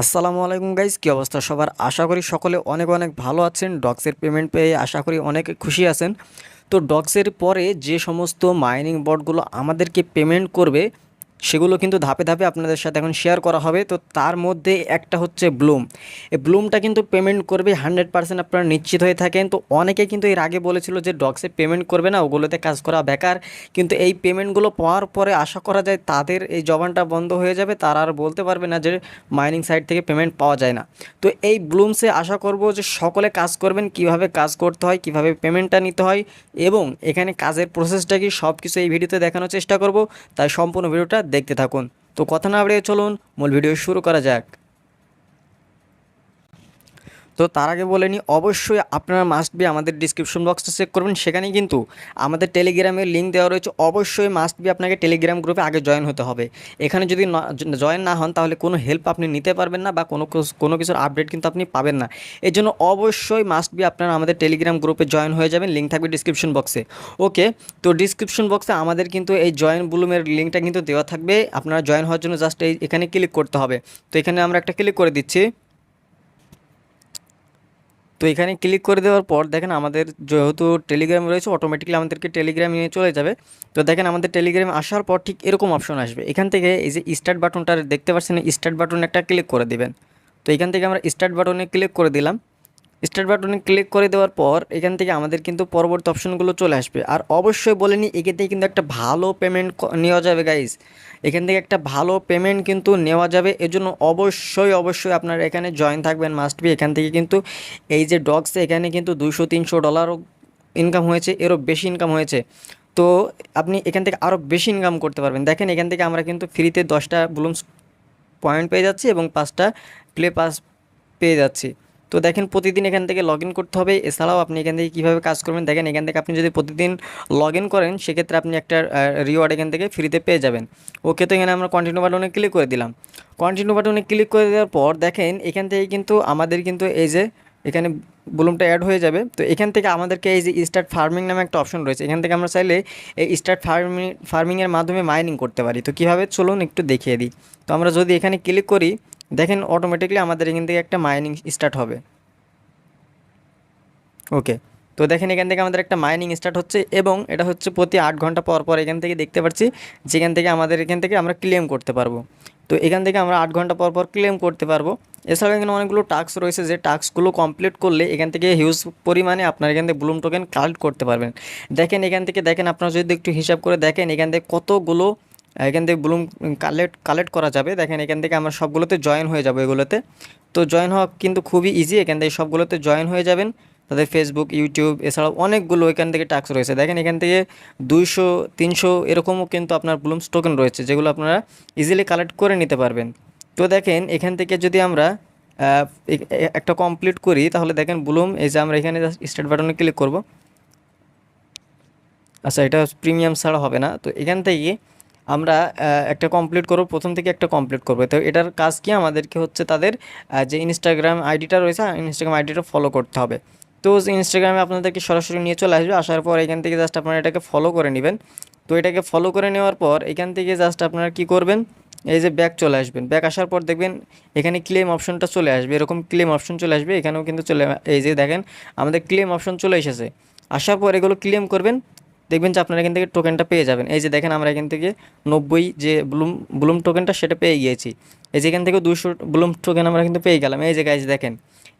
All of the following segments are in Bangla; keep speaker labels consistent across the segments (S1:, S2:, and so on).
S1: আসসালামু আলাইকুম গাইজ কী অবস্থা সবার? আশা করি সকলে অনেক অনেক ভালো আছেন ডক্সের পেমেন্ট পেয়ে আশা করি অনেক খুশি আছেন। তো ডক্সের পরে যে সমস্ত মাইনিং বটগুলো আমাদেরকে পেমেন্ট করবে সেগুলো কিন্তু ধাপে ধাপে আপনাদের সাথে এখন শেয়ার করা হবে। তো তার মধ্যে একটা হচ্ছে ব্লুম এই ব্লুমটা কিন্তু পেমেন্ট করবে হান্ড্রেড পার্সেন্ট আপনারা নিশ্চিত হয়ে থাকেন। তো অনেকে কিন্তু এর আগে বলেছিল যে ডক্সে পেমেন্ট করবে না, ওগুলোতে কাজ করা বেকার। কিন্তু এই পেমেন্টগুলো পাওয়ার পরে আশা করা যায় তাদের এই জবানটা বন্ধ হয়ে যাবে, তারা আর বলতে পারবে না যে মাইনিং সাইট থেকে পেমেন্ট পাওয়া যায় না। তো এই ব্লুমসে আশা করব যে সকলে কাজ করবেন, কীভাবে কাজ করতে হয়, কীভাবে পেমেন্টটা নিতে হয়, এবং এখানে কাজের প্রসেসটা কি সব কিছু এই ভিডিওতে দেখানোর চেষ্টা করব। তাই সম্পূর্ণ ভিডিওটা দেখতে থাকুন। তো কথা না বাড়িয়ে চলুন মূল ভিডিও শুরু করা যাক। তো তার আগে বলে নিই, অবশ্যই আপনারা মাস্ট বি আমাদের ডিসক্রিপশন বক্সটা চেক করবেন। সেখানে কিন্তু আমাদের টেলিগ্রামের লিঙ্ক দেওয়া রয়েছে। অবশ্যই মাস্ট বি আপনাকে টেলিগ্রাম গ্রুপে আগে জয়েন হতে হবে। এখানে যদি জয়েন না হন, তাহলে কোনো হেল্প আপনি নিতে পারবেন না বা কোনো কোনো কিছুর আপডেট কিন্তু আপনি পাবেন না। এই জন্য অবশ্যই মাস্ট বি আপনারা আমাদের টেলিগ্রাম গ্রুপে জয়েন হয়ে যাবেন। লিঙ্ক থাকবে ডিসক্রিপশন বক্সে ওকে তো ডিসক্রিপশন বক্সে আমাদের কিন্তু এই জয়েন ব্লুমের লিঙ্কটা কিন্তু দেওয়া থাকবে। আপনারা জয়েন হওয়ার জন্য জাস্ট এই, এখানে ক্লিক করতে হবে। তো এখানে আমরা একটা ক্লিক করে দিচ্ছি। তো এখানে ক্লিক করে দেওয়ার পর দেখেন আমাদের যেহেতু টেলিগ্রাম রয়েছে অটোমেটিকলি আমাদেরকে টেলিগ্রাম নিয়ে চলে যাবে। তো দেখেন আমাদের টেলিগ্রাম আসার পর ঠিক এরকম অপশন আসবে। এখান থেকে এই যে স্টার্ট বাটনটা দেখতে পাচ্ছেন স্টার্ট বাটনে একটা ক্লিক করে দেবেন। তো এখান থেকে আমরা স্টার্ট বাটনে ক্লিক করে দিলাম। স্টার্ট বাটনে ক্লিক করে দেওয়ার পর এখান থেকে আমাদের কিন্তু পরবর্তী অপশনগুলো চলে আসবে। আর অবশ্যই বলে নিই এখান থেকে কিন্তু একটা ভালো পেমেন্ট নেওয়া যাবে গাইজ এখান থেকে একটা ভালো পেমেন্ট কিন্তু নেওয়া যাবে। এজন্য অবশ্যই অবশ্যই আপনারা এখানে জয়েন থাকবেন মাস্ট বি এখান থেকে কিন্তু এই যে ডগস এখানে কিন্তু দুশো তিনশো ডলারও ইনকাম হয়েছে, এরও বেশি ইনকাম হয়েছে। তো আপনি এখান থেকে আরও বেশি ইনকাম করতে পারবেন। দেখেন, এখান থেকে আমরা কিন্তু ফ্রিতে দশটা ব্লুমস পয়েন্ট পেয়ে যাচ্ছি এবং পাঁচটা প্লে পাস পেয়ে যাচ্ছি। তো দেখেন প্রতিদিন এখান থেকে লগ করতে হবে। এছাড়াও আপনি এখান থেকে কীভাবে কাজ করবেন, দেখেন এখান থেকে আপনি যদি প্রতিদিন লগ করেন, সেক্ষেত্রে আপনি একটা রিওয়ার্ড এখান থেকে ফ্রিতে পেয়ে যাবেন। ওকে তো এখানে আমরা কন্টিনিউ বাটনে ক্লিক করে দিলাম। কন্টিনিউ বাটনে ক্লিক করে দেওয়ার পর দেখেন এখান থেকে কিন্তু আমাদের কিন্তু এই যে, এখানে ব্লুমটা অ্যাড হয়ে যাবে। তো এখান থেকে আমাদেরকে এই যে স্টার্ট ফার্মিং নামে একটা অপশন রয়েছে। এখান থেকে আমরা চাইলে এই স্টার্ট ফার্মিং ফার্মিংয়ের মাধ্যমে মাইনিং করতে পারি। তো কীভাবে? চলুন একটু দেখিয়ে দিই। তো আমরা যদি এখানে ক্লিক করি দেখেন অটোমেটিকলি আমাদের এখান থেকে একটা মাইনিং স্টার্ট হবে। ওকে তো দেখেন এখান থেকে আমাদের একটা মাইনিং স্টার্ট হচ্ছে এবং এটা হচ্ছে প্রতি আট ঘণ্টা পর পর এখান থেকে দেখতে পাচ্ছি, যেখান থেকে আমাদের এখান থেকে আমরা ক্লেম করতে পারব। তো এখান থেকে আমরা আট ঘণ্টা পর পর ক্লেম করতে পারব। এছাড়াও এখানে অনেকগুলো টাস্ক রয়েছে, যে টাস্কগুলো কমপ্লিট করলে এখান থেকে হিউজ পরিমাণে আপনার এখান থেকে ব্লুম টোকেন কালেক্ট করতে পারবেন। দেখেন এখান থেকে, দেখেন আপনারা যদি একটু হিসাব করে দেখেন, এখান থেকে কতগুলো এখান থেকে ব্লুম কালেক্ট কালেক্ট করা যাবে। দেখেন এখান থেকে আমরা সবগুলোতে জয়েন হয়ে যাব এগুলোতে। তো জয়েন হওয়া কিন্তু খুবই ইজি এখান থেকে সবগুলোতে জয়েন হয়ে যাবেন। তাদের ফেসবুক ইউটিউব এছাড়াও অনেকগুলো এখান থেকে টাস্ক রয়েছে। দেখেন এখান থেকে দুইশো, তিনশো এরকমও কিন্তু আপনার ব্লুমস টোকেন রয়েছে, যেগুলো আপনারা ইজিলি কালেক্ট করে নিতে পারবেন। তো দেখেন এখান থেকে যদি আমরা একটা কমপ্লিট করি, তাহলে দেখেন ব্লুম এই যে আমরা এখানে স্টার্ট বাটনে ক্লিক করব। আচ্ছা এটা প্রিমিয়াম ছাড়া হবে না। তো এখান থেকে আমরা একটা কমপ্লিট করব, প্রথম থেকে একটা কমপ্লিট করব। তো এটার কাজ কি? আমাদেরকে হচ্ছে তাদের যে ইনস্টাগ্রাম আইডিটা রয়েছে ইনস্টাগ্রাম আইডিটা ফলো করতে হবে। তো ইনস্টাগ্রামে আপনাদেরকে সরাসরি নিয়ে চলে আসবে, আসার পর এখান থেকে জাস্ট আপনারা এটাকে ফলো করে নেবেন। তো এটাকে ফলো করে নেওয়ার পর এখান থেকে জাস্ট আপনারা কি করবেন? এই যে ব্যাক চলে আসবেন। ব্যাক আসার পর দেখবেন এখানে ক্লেম অপশনটা চলে আসবে। এরকম ক্লেম অপশন চলে আসবে। এখানেও কিন্তু চলে, এই যে দেখেন, আমাদের ক্লেম অপশন চলে এসেছে। আসার পর এগুলো ক্লেম করবেন। দেখবেন যে আপনারা এখান থেকে টোকেনটা পেয়ে যাবেন। এই যে দেখেন আমরা এখান থেকে নব্বই যে ব্লুম ব্লুম টোকেনটা সেটা পেয়ে গিয়েছি। এই যে এখান থেকে দুশো ব্লুম টোকেন আমরা কিন্তু পেয়ে গেলাম। এই যে গাইজ দেখেন,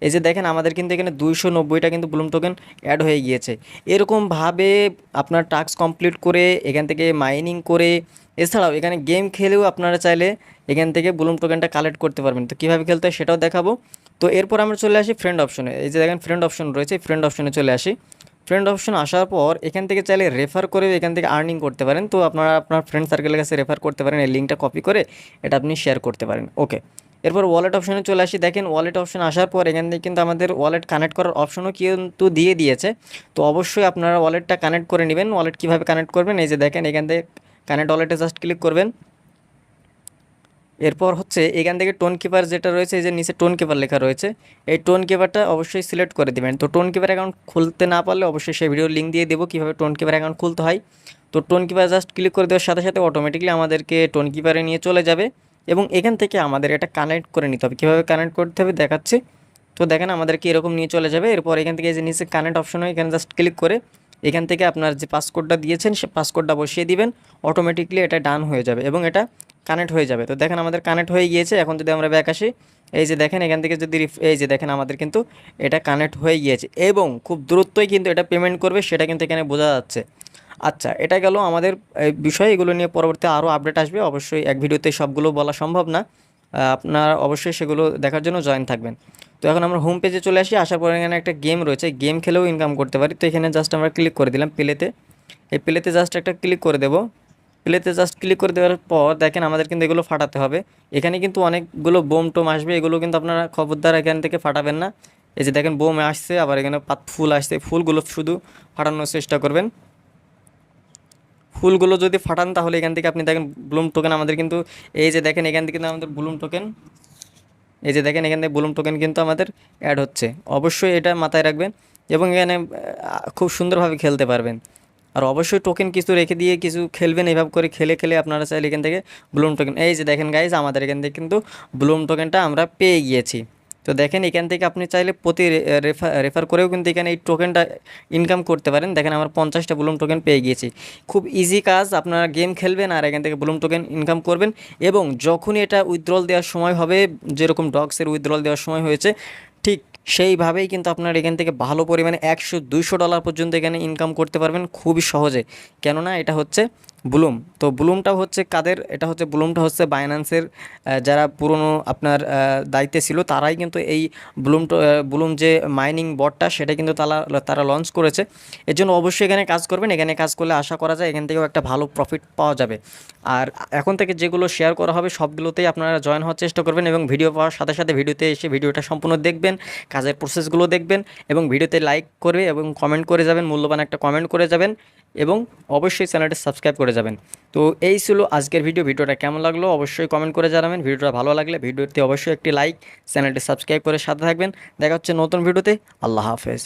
S1: এই যে দেখেন আমাদের কিন্তু এখানে দুইশো নব্বইটা কিন্তু ব্লুম টোকেন অ্যাড হয়ে গিয়েছে। এরকমভাবে আপনার টাস্ক কমপ্লিট করে, এখান থেকে মাইনিং করে, এছাড়াও এখানে গেম খেলেও আপনারা চাইলে এখান থেকে ব্লুম টোকেনটা কালেক্ট করতে পারবেন। তো কীভাবে খেলতে হয় সেটাও দেখাবো। তো এরপর আমরা চলে আসি ফ্রেন্ড অপশনে এই যে দেখেন ফ্রেন্ড অপশন রয়েছে ফ্রেন্ড অপশনে চলে আসি। ফ্রেন্ড অপশন আসার পর এখান থেকে চাইলে রেফার করে এখান থেকে আর্নিং করতে পারেন। তো আপনারা, আপনার ফ্রেন্ড সার্কেলের কাছে রেফার করতে পারেন, এই লিঙ্কটা কপি করে এটা আপনি শেয়ার করতে পারেন। ওকে এরপর ওয়ালেট অপশনে চলে আসি। দেখেন ওয়ালেট অপশন আসার পর এখান থেকে কিন্তু আমাদের ওয়ালেট কানেক্ট করার অপশনও কিন্তু দিয়ে দিয়েছে। তো অবশ্যই আপনারা ওয়ালেটটা কানেক্ট করে নেবেন। ওয়ালেট কীভাবে কানেক্ট করবেন? এই যে দেখেন এখান থেকে কানেক্ট ওয়ালেটে জাস্ট ক্লিক করবেন। এরপর হচ্ছে এখান থেকে টোন কিপার যেটা রয়েছে, এই যে নিচে টোন কিপার লেখা রয়েছে, এই টোন কিপারটা অবশ্যই সিলেক্ট করে দিবেন। তো টোন কিপার অ্যাকাউন্ট খুলতে না পারলে অবশ্যই সেই ভিডিও লিঙ্ক দিয়ে দেবো, কীভাবে টোন কিপার অ্যাকাউন্ট খুলতে হয়। তো টোন কিপার জাস্ট ক্লিক করে দেওয়ার সাথে সাথে অটোমেটিকলি আমাদেরকে টোন কিপারে নিয়ে চলে যাবে এবং এখান থেকে আমাদের এটা কানেক্ট করে নিতে হবে। কীভাবে কানেক্ট করতে হবে দেখাচ্ছি। তো দেখেন আমাদেরকে এরকম নিয়ে চলে যাবে। এরপর এখান থেকে যে নিচে কানেক্ট অপশন হয়, এখানে জাস্ট ক্লিক করে এখান থেকে আপনার যে পাসকোডটা দিয়েছেন, সে পাসকোডটা বসিয়ে দিবেন। অটোমেটিকলি এটা ডান হয়ে যাবে এবং এটা কানেক্ট হয়ে যাবে। তো দেখেন আমাদের কানেক্ট হয়ে গিয়েছে, এখন যদি আমরা ব্যাক আসি, এই যে দেখেন এখান থেকে যদি এই যে দেখেন আমাদের কিন্তু এটা কানেক্ট হয়ে গিয়েছে এবং খুব দ্রুতই কিন্তু এটা পেমেন্ট করবে, সেটা কিন্তু এখানে বোঝা যাচ্ছে। আচ্ছা এটা গেল আমাদের বিষয়, এগুলো নিয়ে পরবর্তী আরও আপডেট আসবে। অবশ্যই এক ভিডিওতে সবগুলো বলা সম্ভব না। আপনারা অবশ্যই সেগুলো দেখার জন্য জয়েন থাকবেন। তো এখন আমরা হোম পেজে চলে আসি। আসার পর এখানে একটা গেম রয়েছে। গেম খেলেও ইনকাম করতে পারি। তো এখানে জাস্ট আমরা ক্লিক করে দিলাম প্লেতে এই প্লেতে জাস্ট একটা ক্লিক করে দেবো। প্লেতে জাস্ট ক্লিক করে দেওয়ার পর দেখেন আমাদের কিন্তু এগুলো ফাটাতে হবে। এখানে কিন্তু অনেকগুলো বোম টোম আসবে, এগুলো কিন্তু আপনারা খবরদার এখান থেকে ফাটাবেন না। এই যে দেখেন বোম আসছে, আবার এখানে পাত ফুল আসছে। ফুলগুলো শুধু ফাটানোর চেষ্টা করবেন। ফুলগুলো যদি ফাটান তাহলে এখান থেকে আপনি দেখেন ব্লুম টোকেন আমাদের কিন্তু, এই যে দেখেন এখান থেকে কিন্তু আমাদের ব্লুম টোকেন এই যে দেখেন এখান থেকে ব্লুম টোকেন কিন্তু আমাদের অ্যাড হচ্ছে। অবশ্যই এটা মাথায় রাখবেন এবং এখানে খুব সুন্দরভাবে খেলতে পারবেন। আর অবশ্যই টোকেন কিছু রেখে দিয়ে কিছু খেলবেন এইভাবে করে খেলে খেলে আপনারা চাইলে এখান থেকে ব্লুম টোকেন এই যে দেখেন গাইজ আমাদের এখান থেকে কিন্তু ব্লুম টোকেনটা আমরা পেয়ে গিয়েছি। তো দেখেন এখান থেকে আপনি চাইলে প্রতি রেফার রেফার করেও কিন্তু এখানে এই টোকেনটা ইনকাম করতে পারেন। দেখেন আমার পঞ্চাশটা ব্লুম টোকেন পেয়ে গিয়েছি। খুব ইজি কাজ, আপনারা গেম খেলবেন আর এখান থেকে ব্লুম টোকেন ইনকাম করবেন এবং যখনই এটা উইথড্রল দেওয়ার সময় হবে, যেরকম ডগসের উইথড্রল দেওয়ার সময় হয়েছে, ঠিক সেইভাবেই কিন্তু আপনার এখান থেকে ভালো পরিমাণে একশো দুইশো ডলার পর্যন্ত এখানে ইনকাম করতে পারবেন। খুবই সহজে। কেননা এটা হচ্ছে ব্লুম। তো ব্লুমটা হচ্ছে কাদের? এটা হচ্ছে, ব্লুমটা হচ্ছে বাইন্যান্সের যারা পুরনো আপনার দায়িত্বে ছিল, তারাই কিন্তু এই ব্লুম ব্লুম যে মাইনিং বটটা সেটা কিন্তু তারা তারা লঞ্চ করেছে। এর জন্য অবশ্যই এখানে কাজ করবেন। এখানে কাজ করলে আশা করা যায় এখান থেকেও একটা ভালো প্রফিট পাওয়া যাবে। আর এখন থেকে যেগুলো শেয়ার করা হবে, সবগুলোতেই আপনারা জয়েন হওয়ার চেষ্টা করবেন এবং ভিডিও পাওয়ার সাথে সাথে ভিডিওতে এসে ভিডিওটা সম্পূর্ণ দেখবেন, কাজের প্রসেসগুলো দেখবেন এবং ভিডিওতে লাইক করবে এবং কমেন্ট করে যাবেন, মূল্যবান একটা কমেন্ট করে যাবেন। এবং অবশ্যই চ্যানেলটা সাবস্ক্রাইব করে যাবেন। তো এই ছিল আজকের ভিডিও। ভিডিওটা কেমন লাগল অবশ্যই কমেন্ট করে জানাবেন। ভিডিওটা ভালো লাগলে ভিডিওতে অবশ্যই একটি লাইক চ্যানেলটি সাবস্ক্রাইব করে সাথে থাকবেন। দেখা হচ্ছে নতুন ভিডিওতে। আল্লাহ হাফেজ।